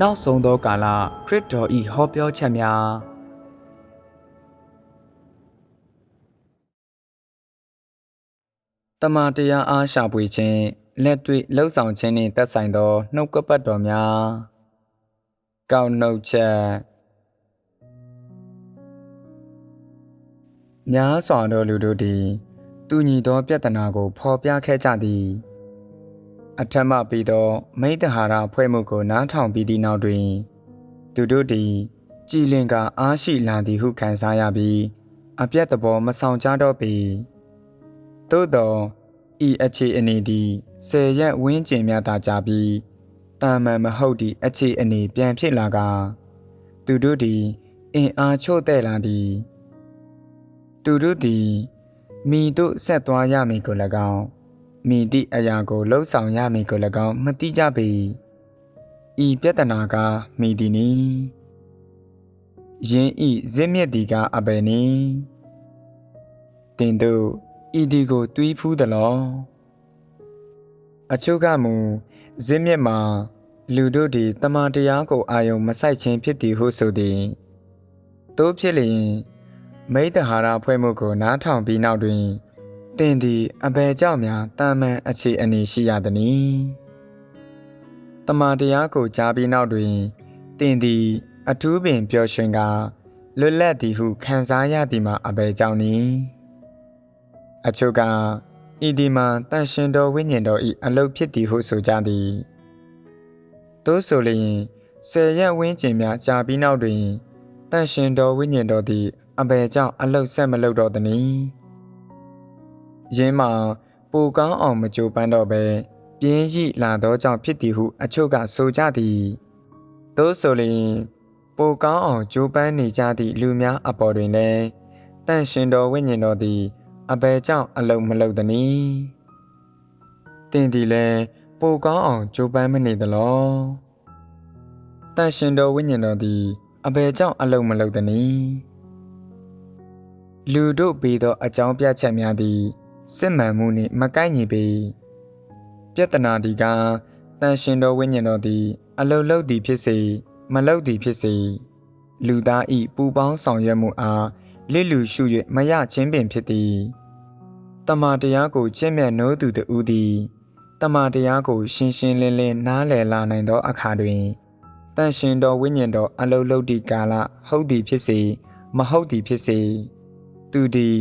နောက်ဆုံးသောကာလခရစ်တော်ဤဟောပြောချက်များတမန်တရားအားရှာဖွေခြင်းလက်တွေ့လှုပ်ဆောင်ခြင်းနှင့်သက်ဆိုင်သောနှုတ်ကပတ်တော်များကောက်နှုတ်ချက်များစွာသောလူတို့သည်တူညီသောပြဿနာကိုဖော်ပြခဲ့ကြသည် အထက်မှပြီးသော မိတ္တဟာရဖွဲ့မှုကိုနားထောင်ပြီးသည့်နောက်တွင် သူတို့သည်ကြည်လင်ကအားရှိလာသည်ဟုခံစားရပြီး အပြတ်သဘောမဆောင်ကြတော့ပေသို့သောဤအခြေအနေသည်ဆယ်ရက်ဝန်းကျင်များသာကြာပြီးတာမန်မဟုတ်သည့်အခြေအနေပြန်ဖြစ်လာကသူတို့သည်အင်အားချို့တဲ့လာသည်သူတို့သည်မိတို့ဆက်သွားရမည်ကို၎င်း မိသည့်အရာကိုလှုပ်ဆောင်ရမည်ကို၎င်းမသိကြပေဤပြဿနာကမိသည်နီယင်းဤဇစ်မြစ်ဒီကအဘယ်နီတင်တို့ဤဒီကိုတွေးဖူးသလောအချို့ကမူဇင်းမြစ်မှာလူတို့သည်တမန်တရားကိုအာယုံမဆိုင်ခြင်းဖြစ်သည်ဟုဆိုသည်သို့ဖြစ်လျင်မိတ္တဟာရဖွဲ့မှုကိုနားထောင်ပြီးနောက်တွင်တ င်သည်အဘယ်ကြောင့်များတာမန်အခြေအနေရှိရသနည်းတမန်တရားကိုကြားပြီးနောက်တွင်တင်သည် အထူးပင်ပျော်ရွှင်ကလွတ်လပ်သည်ဟုခံစားရသည်မှာအဘယ်ကြောင့်နည်းအချို့ကဤဒီမှာတန်ရှင်တော်ဝိညာဉ်တော်ဤအလုတ်ဖြစ်သည်ဟုဆိုကြသည်သို့ဆိုလျင်ဆယ်ရက်ဝန်းကျင်များကြာပြီးနောက်တွင်တန်ရှင်တော်ဝိညာဉ်တော်သည်အဘယ်ကြောင့်အလုတ်ဆက်မလုပ်တော့သနည်း ယင်းမှာပိုကောင်းအောင်မကြိုးပမ်းတော့ဘဲပြင်းရှိလာသောကြောင့်ဖြစ်သည်ဟုအချို့ကဆိုကြသည်သို့ဆိုလျင်ပိုကောင်းအောင်ကြိုးပမ်းနေကြသည့်လူများအပေါ်တွင်လည်းတန်ရှင်တော်ဝိညာဉ်တော်သည်အဘယ်ကြောင့်အလုံးမလုံးသနည်းတင်သည်လည်းပိုကောင်းအောင်ကြိုးပမ်းမနေသလောတန်ရှင်တော်ဝိညာဉ်တော်သည်အဘယ်ကြောင့်အလုံးမလုံးသနည်းလူတို့ပေးသောအကြောင်းပြချက်များသည် စစ်မှန်မှုနှင့်မကိုက်ညီပေပြဿနာဒီကတန်ရှင်တော်ဝိညာဉ်တော်သည် အလုံးလုံးသည်ဖြစ်စေမလုံးသည်ဖြစ်စေလူသားဤပူပေါင်းဆောင်ရွက်မှုအားလစ်လူရှု၍မရချင်းပင်ဖြစ်သည်တမန်တရားကိုကျင့်မြတ်နိုးသူတူသည်တမန်တရားကို ရှင်းရှင်းလင်းလင်းနားလည်လာနိုင်သောအခါတွင်တန်ရှင်တော်ဝိညာဉ်တော်အလုံးလုံးဒီကာလဟုတ်သည်ဖြစ်စေ မဟုတ်သည်ဖြစ်စေ သူသည်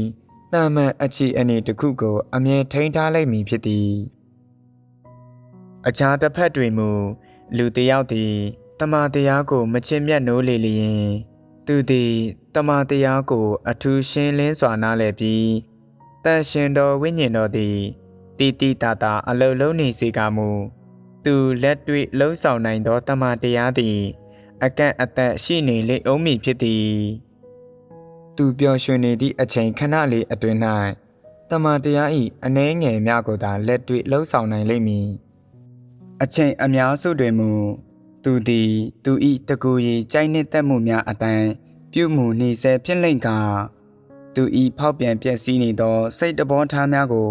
တာမန်အခြေအနေတစ်ခုကို အမြဲထိန်းထားလိုက်မည်ဖြစ်သည်အခြားတစ်ဖက်တွင်မူလူတစ်ယောက်သည်တမန်တရားကို မချစ်မြတ်နိုးလေလျင် သူသည်တမန်တရားကို အထူးရှင်းလင်းစွာနားလည်ပြီးတန်ရှင်တော်ဝိညာဉ်တော်သည်တီတီတာတာအလုံးလုံးနေစေကမူသူလက်တွေ့လှုံ့ဆော်နိုင်သောတမန်တရားသည် အကန့်အသတ်ရှိနေလေအောင်မည်ဖြစ်သည် သူပျော်ရွှင်နေသည့်အချိန်ခဏလေးအတွင်း၌တမန်တရား၏အနှဲငယ်များကိုသာလက်တွေ့လှုံ့ဆော်နိုင်လိမ့်မည်အချိန်အများစုတွင်မူသူသည်သူ၏တကူရီကြိုက်နှစ်သက်မှုများအတိုင်းပြုမှုနေဆဲဖြစ်လိမ့်ကသူ၏ဖောက်ပြန်ပျက်စီးနေသော စိတ်တဘောထားများကို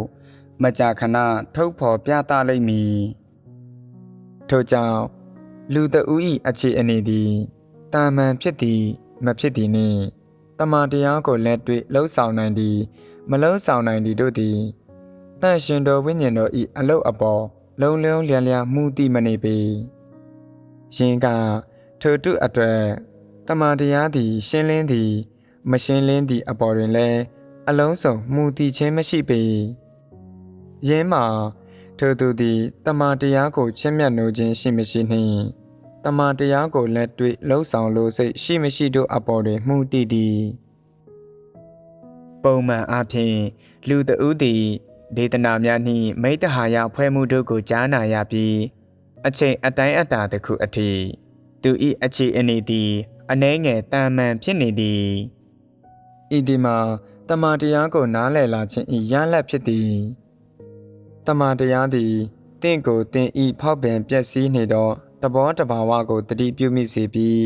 မကြာခဏထုတ်ဖော်ပြသလိမ့်မည်ထို့ကြောင့်လူတဦး၏အခြေအနေသည်တာမန်ဖြစ်သည် မဖြစ်သည်နှင့် တမန်တရားကိုလက်တွေ့လှုပ်ဆောင်နိုင်သည် မလှုပ်ဆောင်နိုင်သည်တို့သည်တန်ရှင်တော်ဝိညာဉ်တော်၏အလုတ်အပေါ်လုံးလုံးလျံလျံမှုတိမနေပေရှင်ကထိုတုအတွက်တမန်တရားသည် ရှင်းလင်းသည် မရှင်းလင်းသည့်အပေါ်တွင်လည်းအလုံးစုံမှုတည်ခြင်းမရှိပေယင်းမှာထိုသူသည်တမန်တရားကိုချင့်မြတ်နိုးခြင်းရှိမရှိနှင့်တမန်တရားကိုလက်တွေ့လှုပ်ဆောင်လို့စိတ်ရှိမရှိတို့အပေါ်တွင်မှုတည်သည် ပုံမှန်အားဖြင့်လူတဦးသည်ဒေသနာများနှင့်မိတ္တဟာယဖွဲ့မှုတို့ကိုကြားနာရပြီးအချိန်အတိုင်းအတာတစ်ခုအထိသူ၏အခြေအနေသည်အနှဲငယ်တာမန်ဖြစ်နေသည်ဤဒီမှာတမန်တရားကိုနားလည်လာခြင်းဤရလတ်ဖြစ်သည်တမန်တရားသည်တင့်ကိုတင်ဤဖောက်ပြန်ပျက်စီးနေသောတဘောတဘာဝကိုတတိပြုမိစေပြီး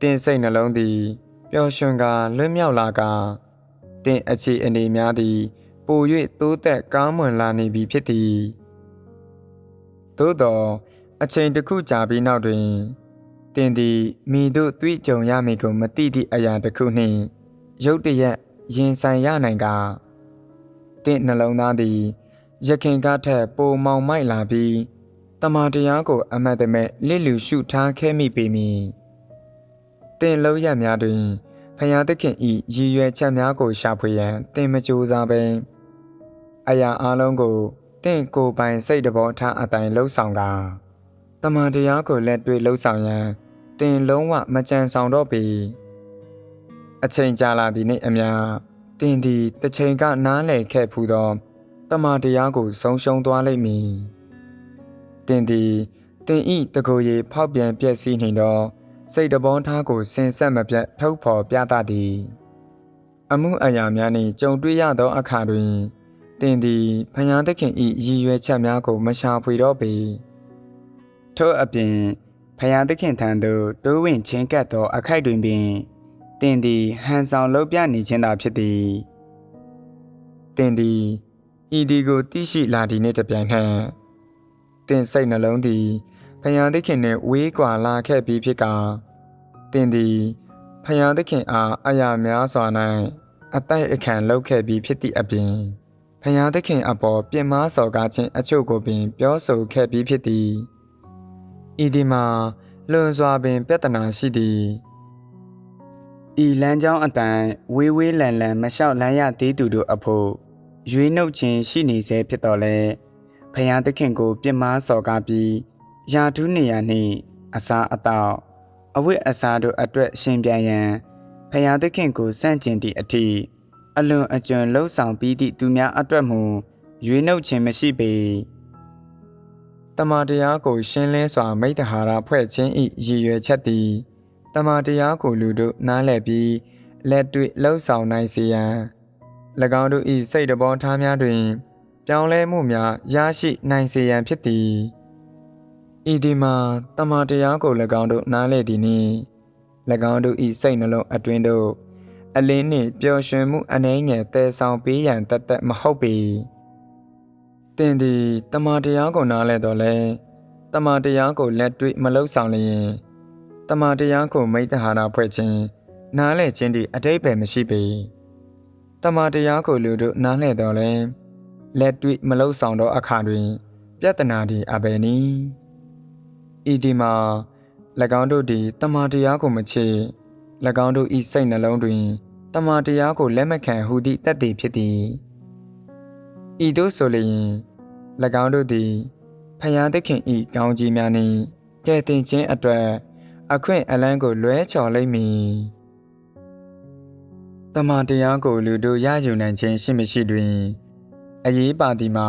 တင်စိတ်နှလုံးသည်ပျော်ရွှင်ကာလွတ်မြောက်လာကာ တင်အခြေအနေများသည် ပို၍တိုးတက်ကောင်းမွန်လာနေပြီဖြစ်သည်သို့သောအချိန်တစ်ခုကြာပြီးနောက်တွင်တင်သည်မိတို့တွေ့ကြုံရမည်ကိုမသိသည့်အရာတစ်ခုနှင့်ရုတ်တရက်ရင်ဆိုင်ရနိုင်ကတင့်နှလုံးသားသည်ရခင်ကထက်ပိုမောင်မိုက်လာပြီးတမန်တရားကို အမတ်တမဲ့လစ်လူရှုထားခဲ့မိပေမည်တင်လုံးရများတွင် ဖယားသခင်ဤရည်ရွယ်ချက်များကိုရှာဖွေရန်တင်မကြိုးစားဘဲအရာအလုံးကိုတင့်ကိုယ်ပိုင်စိတ်တဘောထားအတိုင်းလှုပ်ဆောင်ကာတမန်တရားကိုလက်တွေ့လှုပ်ဆောင်ရန်တင်လုံးဝမကြံဆောင်တော့ပေအချိန်ကြာလာသည့်နေ့အများတင်သည်တစ်ချိန်ကနားလည်ခဲ့ဖူးသောတမန်တရားကိုဆုံးရှုံးသွားလိမ့်မည်တင်သည်တင်ဤတကိုယ်ရည်ဖောက်ပြန်ပြည့်စည်နေသော စိတ်တဘောထားကိုစင်ဆက်မပြတ်ထုတ်ဖော်ပြသသည်အမှုအရာများနှင့်ကြုံတွေ့ရသောအခါတွင်တင်သည်ဖယားသခင်ဤရည်ရွယ်ချက်များကို မရှာဖွေတော့ပေထို့အပြင်ဖယားသခင်ထံသို့တိုးဝင်ချင်းကပ်သော အခိုက်တွင်ပင်တင်သည်ဟန်ဆောင်လုပ်ပြနေခြင်းသာဖြစ်သည်တင်သည်ဤဒီကိုသိရှိလာသည်နှင့်တပြိုင်နက်တင်စိတ်နှလုံးသည် ဖယားသခင်နှင့်ဝေးကွာလာခဲ့ပြီးဖြစ်ကာတင်သည်ဖယားသခင်အားအရာများစွာ၌အတိုက်အခံလုပ်ခဲ့ပြီးဖြစ်သည့်အပြင်ဖယားသခင်အပေါ်ပြင်မာစော်ကားခြင်းအချို့ကိုပင် ပြောဆိုခဲ့ပြီးဖြစ်သည်ဤဒီမှာလွန်စွာပင်ပြဿနာရှိသည်ဤလမ်းကြောင်းအတိုင်းဝေးဝေးလန်လန်မလျှောက်လမ်းရသေးသူတို့အဖို့ရွေးနှုတ်ခြင်းရှိနေစေဖြစ်တော်လဲဖယားသခင်ကို ပြစ်မှားစော်ကားပြီး ယာထူးနေရနှင့်အစာအသောက်အဝတ်အစားတို့အတွက်ရှင်ပြန်ရန်ဖယားသခင်ကိုစန့်ကျင်သည့်အထိအလွန်အကျွံလှုပ်ဆောင်ပြီးသည့်သူများအတွက်မူရွေးနှုတ်ခြင်းမရှိပေတမန်တရားကိုရှင်းလင်းစွာမိတ္တဟာရဖွဲ့ခြင်း၏ရည်ရွယ်ချက်သည်တမန်တရားကိုလူတို့နားလည်ပြီးလက်တွေ့လှုပ်ဆောင်နိုင်စေရန်၎င်းတို့၏စိတ်တဘောထားများတွင် ပြောင်းလဲမှုများရရှိနိုင်စေရန်ဖြစ်သည် ဤဒီမှာတမန်တရားကို၎င်းတို့နားလည်သည်နှင့်၎င်းတို့၏စိတ်နှလုံးအတွင်းတို့အလင်းနှင့်ပျော်ရွှင်မှုအနှဲငယ်တည်ဆောင်ပေးရန်တသက်မဟုတ်ပေတင်သည်တမန်တရားကိုနားလည်တော့လဲတမန်တရားကိုလက်တွေ့မလှုပ်ဆောင်လျင်တမန်တရားကိုမိတ္တဟာရဖွဲ့ခြင်းနားလည်ခြင်းသည်အတိတ်ပဲမရှိပေတမန်တရားကိုလူတို့နားလည်တော့လဲလက်တွေ့မလှုပ်ဆောင်တော့အခါတွင် ပြဿနာသည်အဘယ်နည်း ဤဒီမှာ၎င်းတို့သည်တမန်တရားကိုမချေ၎င်းတို့၏စိတ်နှလုံးတွင်တမန်တရားကိုလက်မခံဟူသည့်တတ်တည်ဖြစ်သည်ဤသို့ဆိုလျင်၎င်းတို့သည်ဖယားသခင်၏ကောင်းကြီးများနှင့်ကဲ့တင်ခြင်းအတွက်အခွင့်အလန်းကိုလွဲချော်လိမ့်မည်တမန်တရားကိုလူတို့ရယူနိုင်ခြင်းရှိမရှိတွင်အရေးပါသည်မှာ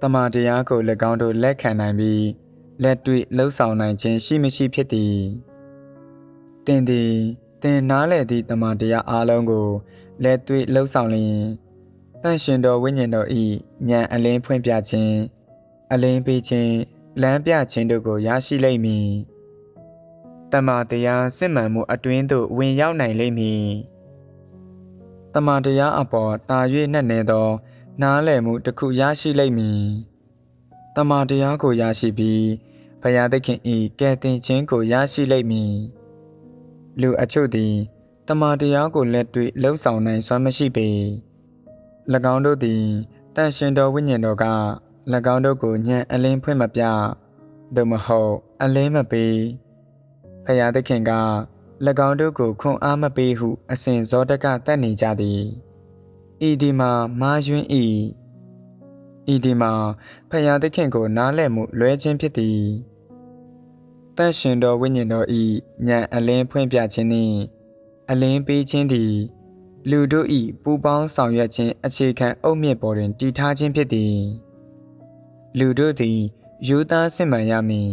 တမန်တရားကို၎င်းတို့လက်ခံနိုင်ပြီး လက်တွေ့လှုပ်ဆောင်နိုင်ခြင်းရှိမရှိဖြစ်သည်တင်သည်တင်နားလေသည့်တမန်တရားအားလုံးကိုလက်တွေ့လှုပ်ဆောင်လျင်တန်ရှင်တော်ဝိညာဉ်တော်ဤဉာဏ်အလင်းဖွင့်ပြခြင်းအလင်းပေးခြင်းလမ်းပြခြင်းတို့ကိုရရှိလိမ့်မည်တမန်တရားစစ်မှန်မှုအတွင်းသို့ဝင်ရောက်နိုင်လိမ့်မည်တမန်တရားအပေါ်တာ၍နှက်နေသော နားလည်မှုတစ်ခုရရှိလိမ့်မည်တမန်တရားကိုရရှိပြီး ဘုရားသခင်ဤကယ်တင်ခြင်းကိုရရှိလိမ့်မည်လူအချို့သည်တမန်တရားကိုလက်တွေ့လှုပ်ဆောင်နိုင်စွမ်းမရှိပေ၎င်းတို့သည်တန်ရှင်တော်ဝိညာဉ်တော်က၎င်းတို့ကိုညံအလင်းဖွင့်မပြသို့မဟုတ်အလင်းမပေးဖယားသခင်က၎င်းတို့ကိုခွန်အားမပေးဟု အစဉ်ဇောတကတတ်နေကြသည်ဤဒီမှာမာယွင်းဤဤဒီမှာဖယားသခင်ကိုနားလည်မှုလွဲခြင်းဖြစ်သည် တန်ရှင်တော်ဝိညာဉ်တော်ဤဉာဏ်အလင်းဖွင့်ပြခြင်းနှင့်အလင်းပေးခြင်းသည် လူတို့ဤပူပေါင်းဆောင်ရွက်ခြင်းအခြေခံအုတ်မြစ်ပေါ်တွင်တည်ထားခြင်းဖြစ်သည်လူတို့သည်ယူသားစစ်မှန်ရမည်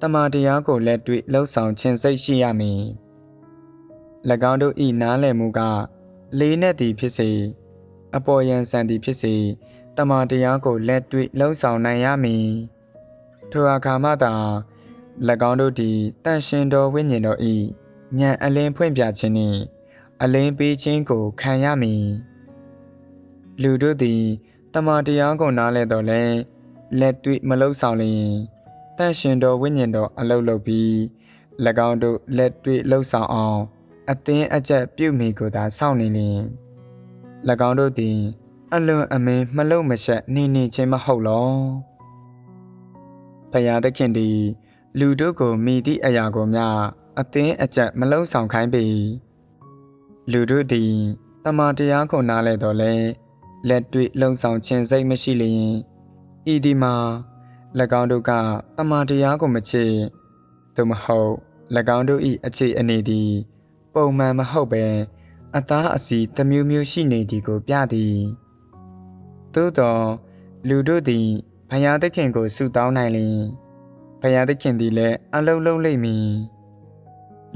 တမန်တရားကိုလက်တွေ့လှုပ်ဆောင်ခြင်းစိတ်ရှိရမည်၎င်းတို့ဤနားလည်မှုက လေးနက်သည်ဖြစ်စေအပေါ်ယံဆန်သည်ဖြစ်စေတမန်တရားကိုလက်တွေ့လှုပ်ဆောင်နိုင်ရမည်ထိုအခါမှသာ၎ င်းတို့သည်တန်ရှင်တော်ဝိညာဉ်တော်ဤဉာဏ်အလင်းဖွင့်ပြခြင်းနှင့်အလင်းပေးခြင်းကိုခံရမည်လူတို့သည်တမန်တရားကိုနားလည်တော်လဲလက်တွေ့မလှုပ်ဆောင်လျင်တန်ရှင်တော်ဝိညာဉ်တော်အလုတ်လုပ်ပြီး၎င်းတို့လက်တွေ့လှုပ်ဆောင်အောင်အသင်းအကျက်ပြုမိကိုသာစောင့်နေလျင်၎င်းတို့သည်အလွန်အမင်းမလုံမရှက်နေနေချင်းမဟုတ်လောဖယားသခင်သည် လူတို့ကိုမိသည့်အရာကိုမျှအသင်းအကျက်မလုံဆောင်ခိုင်းပေလူတို့သည်တမန်တရားကိုနားလဲတော့လဲလက်တွေ့လုံဆောင်ခြင်းစိတ်မရှိလျင်ဤဒီမှာ၎င်းတို့ကတမန်တရားကိုမချစ်သို့မဟုတ်၎င်းတို့၏အခြေအနေသည် ပုံမှန်မဟုတ်ဘဲအသားအစီတစ်မျိုးမျိုးရှိနေသည်ကိုပြသည်သို့သော လူတို့သည်ဘုရားသခင်ကိုဆုတောင်းနိုင်လျင် ဘုရားသခင်သည်လည်းအလုံးလုံးလိမ့်မည်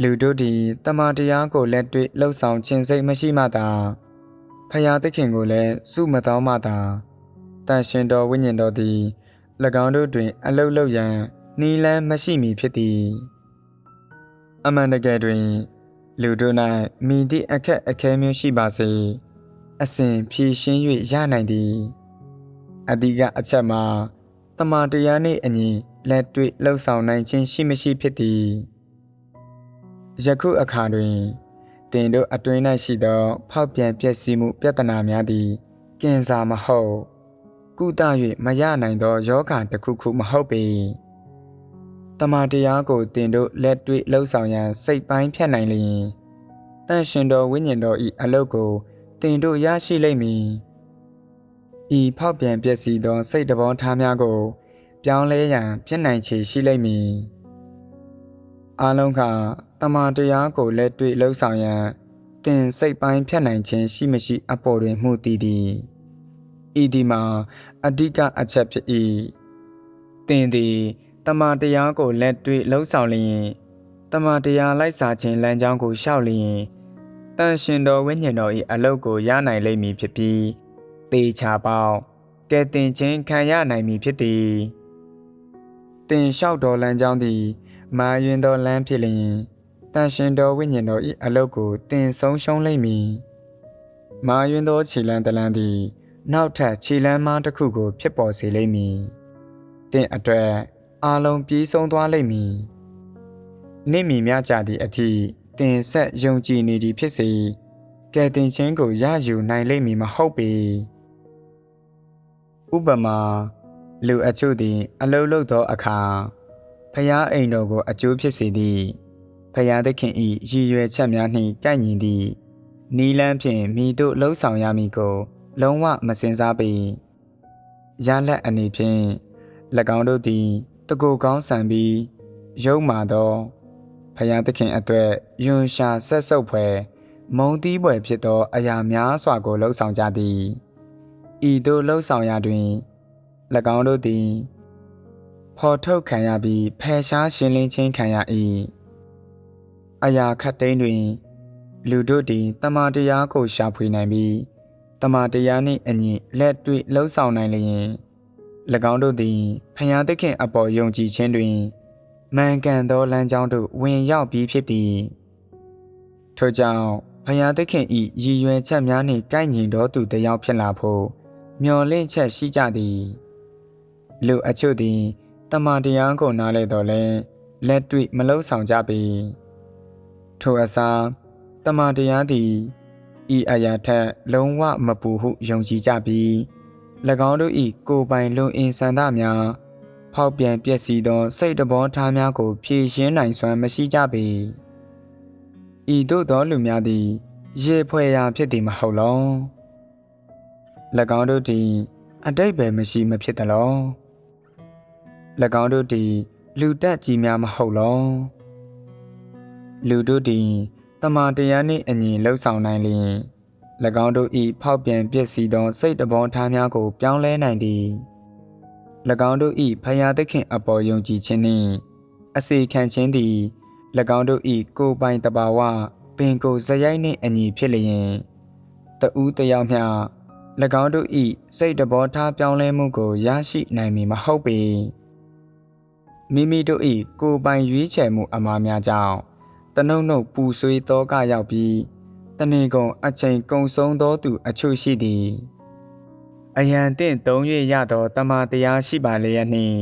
လူတို့သည်တမန်တရားကိုလက်တွေ့လှုပ်ဆောင်ခြင်းစိတ်မရှိမှသာဖယားသခင်ကိုလည်းစုမတောင်းမှသာတန်ရှင်တော်ဝိညာဉ်တော်သည်၎င်းတို့တွင် အလုတ်လုတ်ရန်နီလန်းမရှိမီဖြစ်သည်အမှန်တကယ်တွင် လူတို့၌မိသည့်အခက်အခဲမျိုးရှိပါစေအစဉ်ဖြည့်ရှင်း၍ရနိုင်သည်အဓိကအချက်မှာတမန်တရားနှင့်အညီ လက်တွေ့လှုပ်ဆောင်နိုင်ခြင်းရှိမရှိဖြစ်သည်ယခုအခါတွင်တင်တို့အတွင်း၌ရှိသော ဖောက်ပြန်ပျက်စီးမှုပြဿနာများသည်ကင်ဆာမဟုတ်ကုသ၍မရနိုင်သောယောဂတစ်ခုခုမဟုတ်ပေတမန်တရားကိုတင်တို့လက်တွေ့လှုပ်ဆောင်ရန်စိတ်ပိုင်းဖြတ်နိုင်လျင်တန်ရှင်တော်ဝိညာဉ်တော်၏အလုတ်ကိုတင်တို့ရရှိလိမ့်မည်ဤဖောက်ပြန်ပျက်စီးသောစိတ်တဘောထားများကို ပြောင်းလဲရန်ဖြစ်နိုင်ခြေရှိလိမ့်မည်အားလုံးကတမန်တရားကိုလက်တွေ့လှုပ်ဆောင်ရန်တင်စိတ်ပိုင်းဖြတ်နိုင်ခြင်းရှိမရှိ အပေါ်တွင်မှုတည်သည်ဤဒီမှာအဓိကအချက်ဖြစ်၏တင်သည်တမန်တရားကိုလက်တွေ့လှုပ်ဆောင်လျင်တမန်တရားလိုက်စာခြင်းလမ်းကြောင်းကိုရှောက်လျင်တန်ရှင်တော်ဝိညာဉ်တော်၏အလုတ်ကိုရနိုင်လိမ့်မည်ဖြစ်ပြီးတေချာပေါကဲတင်ခြင်းခံရနိုင်မည်ဖြစ်သည် တင်လျှောက်တော်လမ်းကြောင်းသည်မာယွင်သောလမ်းဖြစ်လျင်တန်ရှင်တော်ဝိညာဉ်တော်၏အလုတ်ကိုတင်ဆုံးရှုံးလိမ့်မည်။မာယွင်းသောခြေလန်းတလန်းသည် နောက်ထပ်ခြေလန်းမားတစ်ခုကို ဖြစ်ပေါ်စေလိမ့်မည်။တင်အတွက်အာလုံးပြေးဆုံးသွားလိမ့်မည်။နိမီမြကြသည့်အထိတင်ဆက်ယုံကြည်နေသည်ဖြစ်စေကဲတင်ချင်းကိုရယူနိုင်လိမ့်မည်မဟုတ်ပေ။ဥပမာ လူအချို့သည် အလုလုသောအခါဖျားအိမ်တော်ကို အကျိုးဖြစ်စေသည်ဖရာသခင်၏ရည်ရွယ်ချက်များနှင့်ကိုက်ညီသည့်နီလန်းဖြင့်မိတို့လှုံ့ဆော်ရမည်ကို လုံးဝမစင်စားပေရလက်အနေဖြင့်၎င်းတို့သည်တကူကောင်းဆန်ပြီးရုံမာသောဖရာသခင်အတွက်ယွန်ရှာဆက်ဆုပ်ဖွယ်မုံတီးပွဲဖြစ်သော အရာများစွာကိုလှုံ့ဆော်ကြသည်ဤသို့လှုံ့ဆော်ရာတွင်၎ င်းတို့သည်ဖော်ထုတ်ခံရပြီးဖယ်ရှားရှင်းလင်းခြင်းခံရ၏အရာခတ်သိမ်းတွင် လူတို့သည်တမန်တရားကိုရှာဖွေနိုင်ပြီးတမန်တရားနှင့်အညီလက်တွေ့လှုပ်ဆောင်နိုင်လျင်၎င်းတို့သည်ဖျားသခင်အပေါ်ယုံကြည်ခြင်းတွင်မှန်ကန်သောလမ်းကြောင်းသို့ဝင်ရောက်ပြီးဖြစ်သည်ထို့ကြောင့်ဖျားသခင်၏ရည်ရွယ်ချက်များနှင့်ကိုက်ညီသောသူတစ်ယောက်ဖြစ်လာဖို့မျှော်လင့်ချက်ရှိကြသည် လူအချို့သည်တမန်တရားကိုနားလဲတော်လဲလက်တွေ့မလှုပ်ဆောင်ကြပေထိုအစားတမန်တရားသည်ဤအရာထက်လုံးဝမပူဟုယုံကြည်ကြပြီး၎င်းတို့၏ကိုယ်ပိုင်လုံအင်ဆန္ဒများဖောက်ပြန်ပျက်စီးသော စိတ်တဘောထားများကို ဖြည့်ရှင်းနိုင်စွမ်းမရှိကြပေဤသို့သောလူများသည်ရေဖွဲ့ရာဖြစ်သည်မဟုတ်လော၎င်းတို့သည်အတိတ်ပဲမရှိမဖြစ်သလော၎ င်းတို့သည်လူတက်ကြီးများမဟုတ်လောလူတို့သည်တမာတရားနှင့်အညီလှုပ်ဆောင်နိုင်လျင်၎င်းတို့၏ဖောက်ပြန်ပျက်စီးသောစိတ်တဘောထားများကို ပြောင်းလဲနိုင်သည်၎င်းတို့၏ဖယားသခင်အပေါ်ယုံကြည်ခြင်းနှင့်အစေခံခြင်းသည်၎င်းတို့၏ကိုယ်ပိုင်တဘာဝပင်ကိုယ်ဇယိုက်နှင့်အညီဖြစ်လျင်တဦးတယောက်မျှ၎င်းတို့၏စိတ်တဘောထားပြောင်းလဲမှုကိုရရှိနိုင်မည်မဟုတ်ပေ မိမိတို့၏ကိုယ်ပိုင်ရွေးချယ်မှုအမှားများကြောင့်တနှုတ်နှုတ်ပူဆွေးသောကရောက်ပြီးတနေကုန်အချိန်ကုံဆုံးသောသူအချို့ရှိသည်အယံတင့်သုံး၍ရသောတမန်တရားရှိပါလျက်နှင့်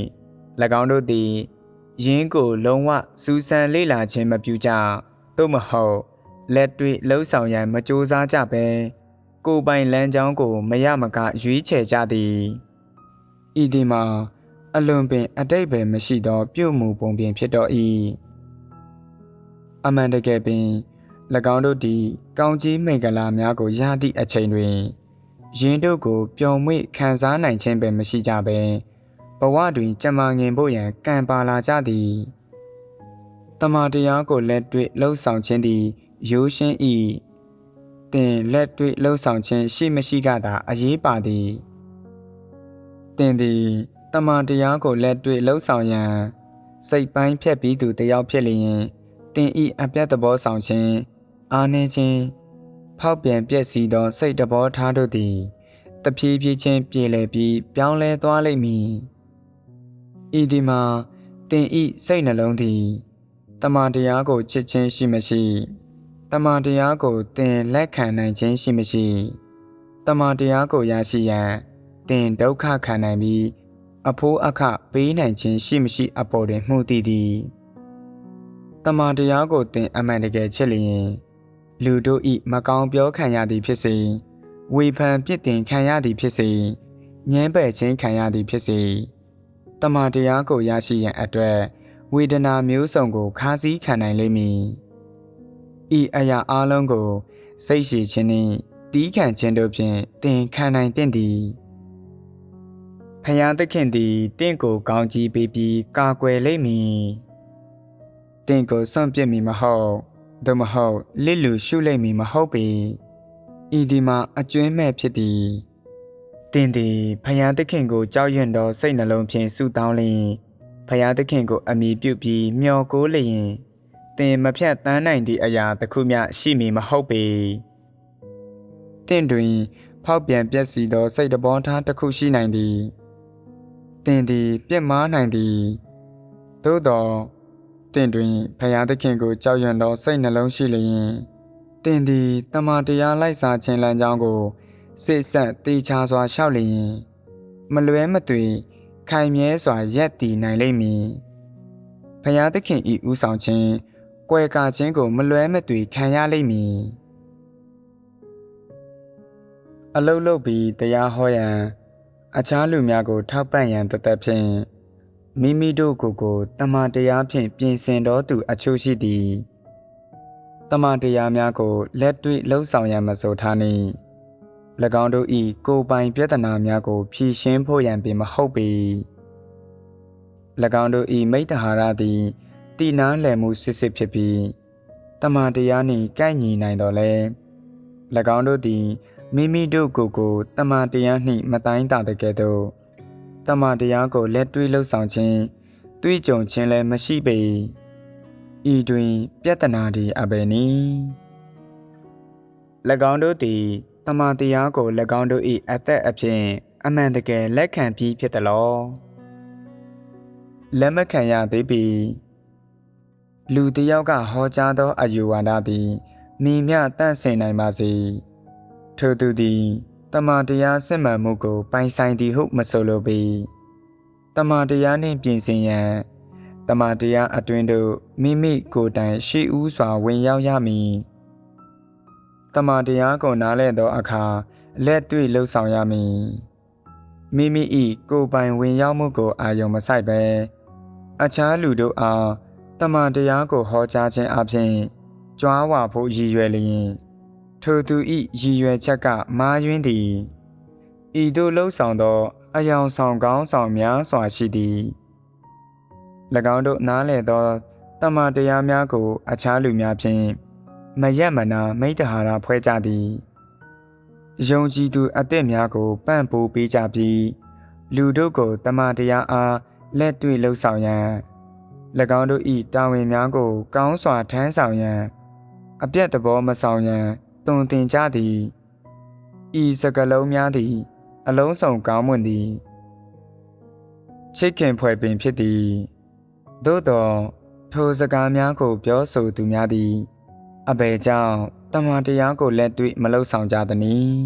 ၎င်းတို့သည်ယင်းကိုလုံးဝစူးစမ်းလေ့လာခြင်းမပြုကြသို့မဟုတ်လက်တွေ့လှုပ်ဆောင်ရန်မကြိုးစားကြဘဲကိုယ်ပိုင်လမ်းကြောင်းကိုမရမကရွေးချယ်ကြသည်ဤဒီမှာ အလွန်ပင်အတိတ်ပဲမရှိသော ပြုမှုပုံပြင်ဖြစ်တော့၏အမှန်တကယ်ပင်၎င်းတို့သည်ကောင်းကြီးမိန်ကလာများကိုရသည့်အချိန်တွင်ယင်းတို့ကိုပျော်မွေ့ခံစားနိုင်ခြင်းပဲမရှိကြဘဲဘဝတွင်ကြံမာငင်ဖို့ရန်ကံပါလာကြသည်တမန်တရားကိုလက်တွေ့လှုပ်ဆောင်ခြင်းသည်ရိုးရှင်း၏တင်လက်တွေ့လှုပ်ဆောင်ခြင်းရှိမရှိကသာအရေးပါသည်တင်သည် တမန်တရားကိုလက်တွေ့လှုပ်ဆောင်ရန်စိတ်ပိုင်းဖြတ်ပြီးသူတယောက်ဖြစ်လျင်တင်ဤအပြတ်သဘောဆောင်ခြင်းအာနေခြင်းဖောက်ပြန်ပြည့်စည်သော စိတ်တဘောထားတို့သည်တဖြည်းဖြည်းချင်းပြေလည်ပြီးပြောင်းလဲသွားလိမ့်မည်ဤဒီမှာတင်ဤစိတ်နှလုံးသည်တမန်တရားကိုချစ်ခြင်းရှိမရှိတမန်တရားကိုတင်လက်ခံနိုင်ခြင်းရှိမရှိတမန်တရားကိုရရှိရန်တင်ဒုက္ခခံနိုင်ပြီး အဖိုးအခပေးနိုင်ခြင်းရှိမရှိအပေါ်တွင်မှုတည်သည်တမန်တရားကိုတင်အမှန်တကယ်ချစ်လျင်လူတို့ဤမကောင်းပြောခံရသည်ဖြစ်စေဝေဖန်ပြစ်တင်ခံရသည်ဖြစ်စေညှင်းပယ်ခြင်းခံရသည်ဖြစ်စေတမန်တရားကိုရရှိရန်အတွက်ဝေဒနာမျိုးစုံကိုခါးစည်းခံနိုင်လိမ့်မည်ဤအရာအလုံးကို စိတ်ရှိခြင်းနှင့်တီးခံခြင်းတို့ဖြင့်တင်ခံနိုင်တင့်သည် ဖယားသခင်သည်တင့်ကိုကောင်းကြီးပေးပြီးကာကွယ်လိမ့်မည်တင့်ကိုစွန့်ပစ်မည်မဟုတ်သို့မဟုတ်လစ်လူရှုလိမ့်မည်မဟုတ်ပေဤဒီမှာအကျွင်းမဲ့ဖြစ်သည်တင်သည်ဖယားသခင်ကိုကြောက်ရွံ့သောစိတ်နှလုံးဖြင့်ဆုတောင်းလျင်ဖယားသခင်ကိုအမိပြုပြီးမျှော်ကိုးလျင်တင်မဖြတ်တန်းနိုင်သည့်အရာတစ်ခုမျှရှိမည်မဟုတ်ပေတင့်တွင် ဖောက်ပြန်ပျက်စီးသောစိတ်တဘောထားတစ်ခုရှိနိုင်သည် တင်သည်ပြစ်မှားနိုင်သည်သို့သောတင့်တွင်ဖယားသခင်ကိုကြောက်ရွံ့သောစိတ်နှလုံးရှိလျင်တင်သည်တမန်တရားလိုက်စာခြင်းလမ်းကြောင်းကိုစိတ်ဆက်တေချာစွာလျှောက်လျင်မလွဲမသွေခိုင်မြဲစွာရက်တည်နိုင်လိမ့်မည်ဖယားသခင်ဤဥဆောင်ခြင်းကွယ်ကာခြင်းကိုမလွဲမသွေခံရလိမ့်မည်အလုတ်လုတ်ပြီးတရားဟောရန် အခြားလူများကို ထောက်ပံ့ရန်တသက်ဖြင့်မိမိတို့ကိုယ်ကိုတမန်တရားဖြင့်ပြင်ဆင်တော်သူအချို့ရှိသည်တမန်တရားများကိုလက်တွေ့လှုပ်ဆောင်ရန်မဆိုထားနှင့်၎င်းတို့၏ကိုယ်ပိုင်ပြဿနာများကို ဖြေရှင်းဖို့ရန်ပင်မဟုတ်ပေ၎င်းတို့၏မိတ္တဟာရသည်တည်နာလည်မှုစစ်စစ်ဖြစ်ပြီးတမန်တရားနှင့်ကိုက်ညီနိုင်တော်လဲ၎င်းတို့သည် မိမိတို့ကိုယ်ကိုတမန်တရားနှင့်မတိုင်းတာတဲ့ကဲ့သို့တမန်တရားကိုလက်တွေ့လှုပ်ဆောင်ခြင်းတွေးကြုံခြင်းလည်းမရှိပေဤတွင် ပြဿနာသည်အဘယ်နည်း၎င်းတို့သည်တမန်တရားကို၎င်းတို့၏အသက်အဖြစ်အမှန်တကယ်လက်ခံပြီးဖြစ်တယ်လို့လက်မခံရသေးပြီလူတယောက်ကဟောကြားသောအယူဝါဒသည်မိမြတန့်စင်နိုင်ပါစေ ထို့သူသည်တမန်တရားစစ်မှန်မှုကို ပိုင်ဆိုင်သည်ဟုမဆိုလိုပေတမန်တရားနှင့်ပြင်ဆင်ရန်တမန်တရားအတွင်တို့မိမိကိုယ်တိုင်ရှိဦးစွာဝင်ရောက်ရမည်တမန်တရားကိုနားလဲသောအခါလက်တွေ့လှုပ်ဆောင်ရမည်မိမိ၏ကိုယ်ပိုင်ဝင်ရောက်မှုကိုအာရုံမဆိုင်ပဲအခြားလူတို့အားတမန်တရားကိုဟောကြားခြင်းအပြင်ကြွားဝါဖို့ရည်ရွယ်လျင် ထိုသူ၏ရည်ရွယ်ချက်ကမာယွင်းသည်ဤသို့လှုပ်ဆောင်သော အယောင်ဆောင်ကောင်းဆောင်များစွာရှိသည်၎င်းတို့နားလည်သောတမန်တရားများကို အခြားလူများဖြင့်မရက်မနာမိတ္တဟာရဖွဲ့ကြသည်ယုံကြည်သူအသက်များကိုပံ့ပိုးပေးကြပြီးလူတို့ကိုတမန်တရားအားလက်တွေ့လှုပ်ဆောင်ရန်၎င်းတို့၏တာဝန်များကို ကောင်းစွာထမ်းဆောင်ရန်အပြတ်သဘောမဆောင်ရန် တုံသင်ကြသည်ဤစကလုံးများသည် အလုံးစုံကောင်းမွန်သည်ချစ်ခင်ဖွယ်ပင်ဖြစ်သည်သို့သောထိုစကားများကို ပြောဆိုသူများသည် အဘယ်ကြောင့်တမန်တရားကိုလက်တွေ့မလှုပ်ဆောင်ကြသနည်း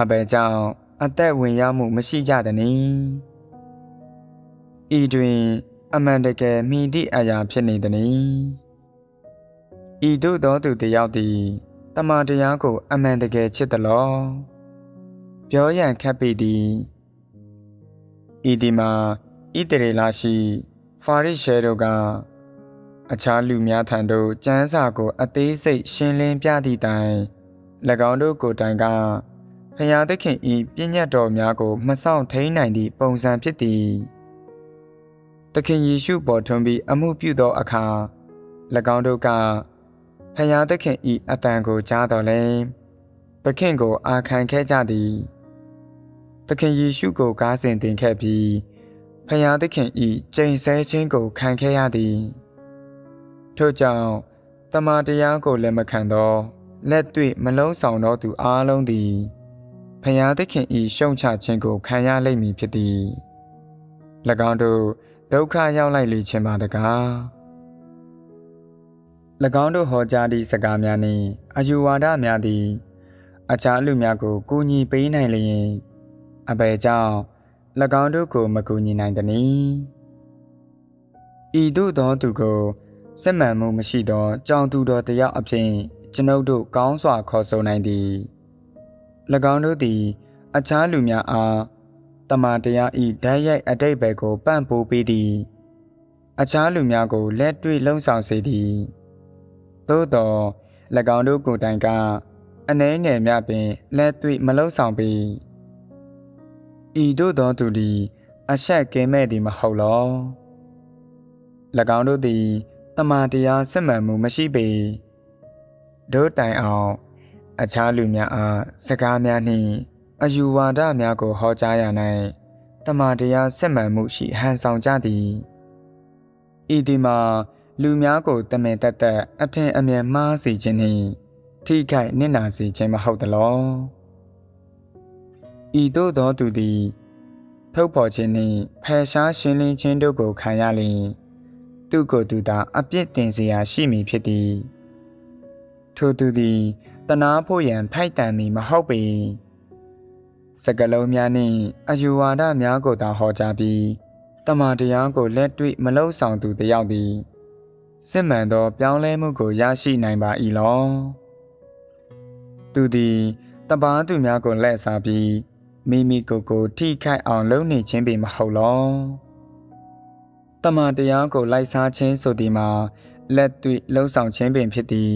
အဘယ်ကြောင့်အသက်ဝင်ရောက်မှုမရှိကြသနည်းဤတွင် အမှန်တကယ်မိသည့်အရာဖြစ်နေသည်။ ဤသို့သောသူတစ်ယောက်သည်တမန်တရားကို အမှန်တကယ်ချစ်သလောပြောရန်ခက်ပေသည်ဤဒီမှာဣတရေလရှိ ဖာရိရှဲတို့ကအခြားလူများထံသို့ကျမ်းစာကို အသေးစိတ်ရှင်းလင်းပြသည့်တိုင်၎င်းတို့ကိုယ်တိုင်ကဖျားသခင်ဤပြည့်ညတ်တော်များကိုမဆောင်ထိန်နိုင်သည့်ပုံစံဖြစ်သည်သခင်ယေရှုပေါ်ထွန်းပြီးအမှုပြုသောအခါ၎င်းတို့က ဖျားသခင်ဤအတန်ကိုကြားတော်လဲသခင်ကိုအာခံခဲ့ကြသည်သခင်ယေရှုကိုကားစဉ်တင်ခဲ့ပြီးဖျားသခင်ဤကျိန်ဆဲခြင်းကိုခံခဲ့ရသည်ထို့ကြောင့်တမန်တရားကိုလည်းမခံသောလက်တွေ့မလုံးဆောင်သောသူအားလုံးသည်ဖျားသခင်ဤရှုံချခြင်းကိုခံရလိမ့်မည်ဖြစ်သည်၎င်းတို့ဒုက္ခရောက်လိုက်လေခြင်းပါတကား၎ င်းတို့ဟောကြားသည့်စကားများနှင့်အယူဝါဒများသည် အခြားလူများကိုကူညီပေးနိုင်လျင်အဘယ်ကြောင့်၎င်းတို့ကိုမကူညီနိုင်သနည်းဤသို့သောသူကိုစစ်မှန်မှုမရှိသောကြောင်သူတော်တယောက်အဖြစ်ကျွန်ုပ်တို့ကောင်းစွာခေါ်ဆိုနိုင်သည်၎င်းတို့သည် အခြားလူများအားတမန်တရားဤဓာတ်ရိုက်အတိတ်ဘယ်ကိုပန့်ပိုးပေးသည် အခြားလူများကိုလက်တွေ့လှုံ့ဆော်စေသည် သို့သော၎င်းတို့ကိုယ်တိုင်ကအနှဲငယ်များပင်လက်တွေ့မလှုံ့ဆော်ပေဤသို့သောသူသည်အဆက်ကင်းမဲ့သည်မဟုတ်လော၎င်းတို့သည်တမန်တရားစစ်မှန်မှုမရှိပေတို့တိုင်အောင် အခြားလူများအားစကားများနှင့်အယူဝါဒများကိုဟောကြားရ၌တမန်တရားစစ်မှန်မှုရှိဟန်ဆောင်ကြသည်ဤဒီမှာ လူများကိုတမင်တက်တက်အထင်အမြင်မှားစေခြင်းနှင့်ထိခိုက်နစ်နာစေခြင်းမဟုတ်သလောဤသို့သောသူသည်ထုတ်ဖော်ခြင်းနှင့်ဖယ်ရှားရှင်းလင်းခြင်းတို့ကိုခံရလျင်သူကိုယ်သူသာအပြစ်တင်เสียရှိမည်ဖြစ်သည်ထိုသူသည်တနာဖို့ရန်ထိုက်တန်မည်မဟုတ်ပေစကလုံးများနှင့်အယူဝါဒများကိုသာဟောကြားပြီးတမန်တရားကိုလက်တွေ့မလုံဆောင်သူတယောက်သည် စစ်မှန်သော ပြောင်းလဲမှုကိုရရှိနိုင်ပါ၏လောသူသည်တပားသူများကိုလက်စားပြီးမိမိကိုယ်ကိုထိခိုက်အောင်လုပ်နေခြင်းပေမဟုတ်လောတမန်တရားကိုလိုက်စားခြင်းဆိုသည်မှာလက်တွေ့လှုံ့ဆော်ခြင်းပင်ဖြစ်သည်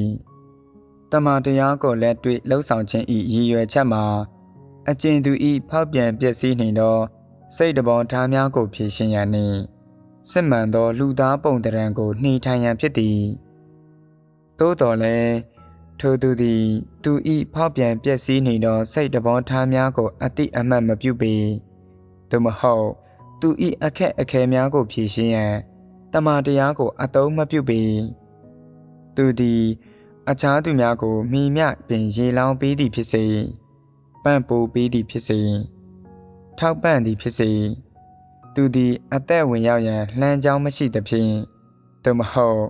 တမန်တရားကိုလက်တွေ့လှုံ့ဆော်ခြင်း၏ရည်ရွယ်ချက်မှာအကျဉ်သူ၏ဖောက်ပြန်ပျက်စီးနေသောစိတ်တဘောထားများကိုဖြေရှင်းရန်နှင့် စစ်မှန်သောလူသားပုံတရံကိုနှိထိုင်ရန်ဖြစ်သည်သို့တော်လည်းထိုသူသည် သူ၏ဖောက်ပြန်ပျက်စီးနေသောစိတ်တဘောထားများကိုအတိအမှတ်မပြုပေသို့မဟုတ် သူ၏အခက်အခဲများကိုဖြေရှင်းရန်တမန်တရားကိုအသုံးမပြုပေသူသည် အခြားသူများကိုမိမြပင်ရေလောင်းပေးသည်ဖြစ်စေပန့်ပိုးပေးသည်ဖြစ်စေထောက်ပံ့သည်ဖြစ်စေ သူသည်အသက်ဝင်ရောက်ရန်လှမ်းကြောင်းမရှိသဖြင့်သို့မဟုတ်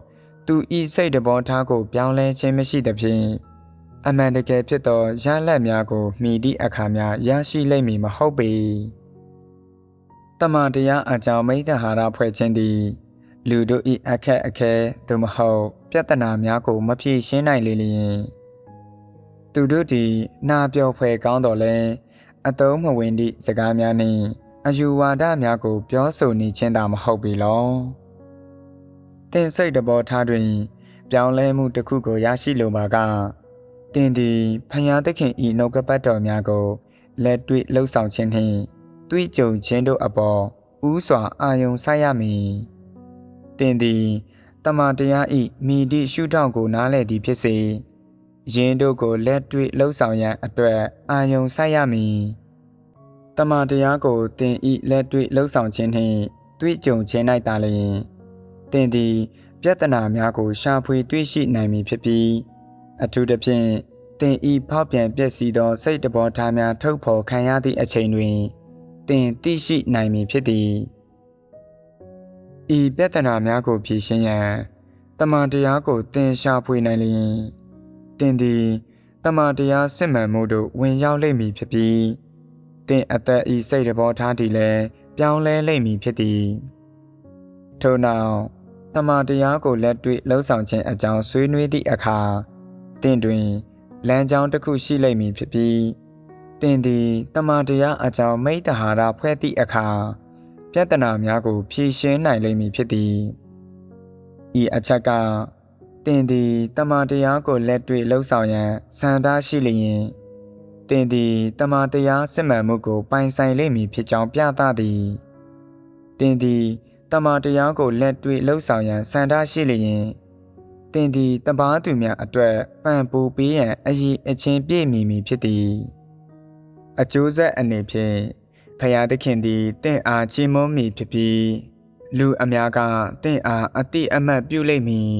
သူဤစိတ်တဘောထားကိုပြောင်းလဲခြင်းမရှိသဖြင့်အမှန်တကယ်ဖြစ်သောရလတ်များကိုမိသည့်အခါများရရှိလိမ့်မည်မဟုတ်ပေတမန်တရားအကြောင်းမိသဟာရဖွဲ့ခြင်းသည် လူတို့၏အခက်အခဲသို့မဟုတ်ပြဿနာများကိုမဖြေရှင်းနိုင်လေလျင်သူတို့သည်နာပြောဖွယ်ကောင်းတော်လဲအတုံးမဝင်သည့်စကားများနှင့် အယူဝါဒများကို ပြောဆိုနေခြင်းသာမဟုတ်ပေလောတင်စိတ်တဘောထားတွင် ပြောင်းလဲမှုတစ်ခုကိုရရှိလိုပါကတင်သည်ဖယားသခင်ဤနှုတ်ကပတ်တော်များကိုလက်တွေ့လှုပ်ဆောင်ခြင်းနှင့်တွေးကြုံခြင်းတို့အပေါ်ဥစွာအာယုံဆိုင်ရမည်တင်သည်တမန်တရားဤမိသည့်ရှုထောင့်ကိုနားလည်သည်ဖြစ်စေယင်းတို့ကိုလက်တွေ့လှုပ်ဆောင်ရန်အတွက်အာယုံဆိုင်ရမည် တမန်တရားကိုတင်ဤလက်တွေ့လှုပ်ဆောင်ခြင်းနှင့်တွေးကြုံခြင်း၌တာလျင်တင်သည်ပြဿနာများကိုရှာဖွေတွေ့ရှိနိုင်မည်ဖြစ်ပြီးအထူးသဖြင့်တင်ဤဖောက်ပြန်ပျက်စီးသောစိတ်တဘောထားများထုတ်ဖော်ခံရသည့်အချိန်တွင်တင်သိရှိနိုင်မည်ဖြစ်သည်ဤပြဿနာများကိုဖြေရှင်းရန်တမန်တရားကိုတင်ရှာဖွေနိုင်လျင်တင်သည်တမန်တရားစစ်မှန်မှုတို့ဝင်ရောက်လိမ့်မည်ဖြစ်ပြီး တင်အသက်ဤစိတ်တဘောထားတည်လည်းပြောင်းလဲလိမ့်မည်ဖြစ်သည်ထို့နောက်တမန်တရားကိုလက်တွေ့လှုပ်ဆောင်ခြင်းအကြောင်းဆွေးနွေးသည့်အခါတင့်တွင်လမ်းကြောင်းတစ်ခုရှိလိမ့်မည်ဖြစ်ပြီးတင်သည်တမန်တရားအကြောင်းမိတ္တဟာရဖွဲ့သည့်အခါပြဿနာများကို ဖြေရှင်းနိုင်လိမ့်မည်ဖြစ်သည်ဤအချက်ကတင်သည်တမန်တရားကိုလက်တွေ့လှုပ်ဆောင်ရန်စံတားရှိလျင် တင်သည်တမန်တရားစစ်မှန်မှုကို ပိုင်ဆိုင်လိမ့်မည်ဖြစ်ကြောင်းပြသသည်တင်သည်တမန်တရားကိုလက်တွေ့လှုပ်ဆောင်ရန်စံတားရှိလျင်တင်သည်တပားသူများအတွက်ပံ့ပိုးပေးရန်အရေးအချင်းပြည့်မီမည်ဖြစ်သည်အကျိုးဆက်အနေဖြင့်ဖယားသခင်သည်တင့်အားချီးမွမ်းမည်ဖြစ်ပြီးလူအများကတင့်အားအတိအမှတ်ပြုလိမ့်မည်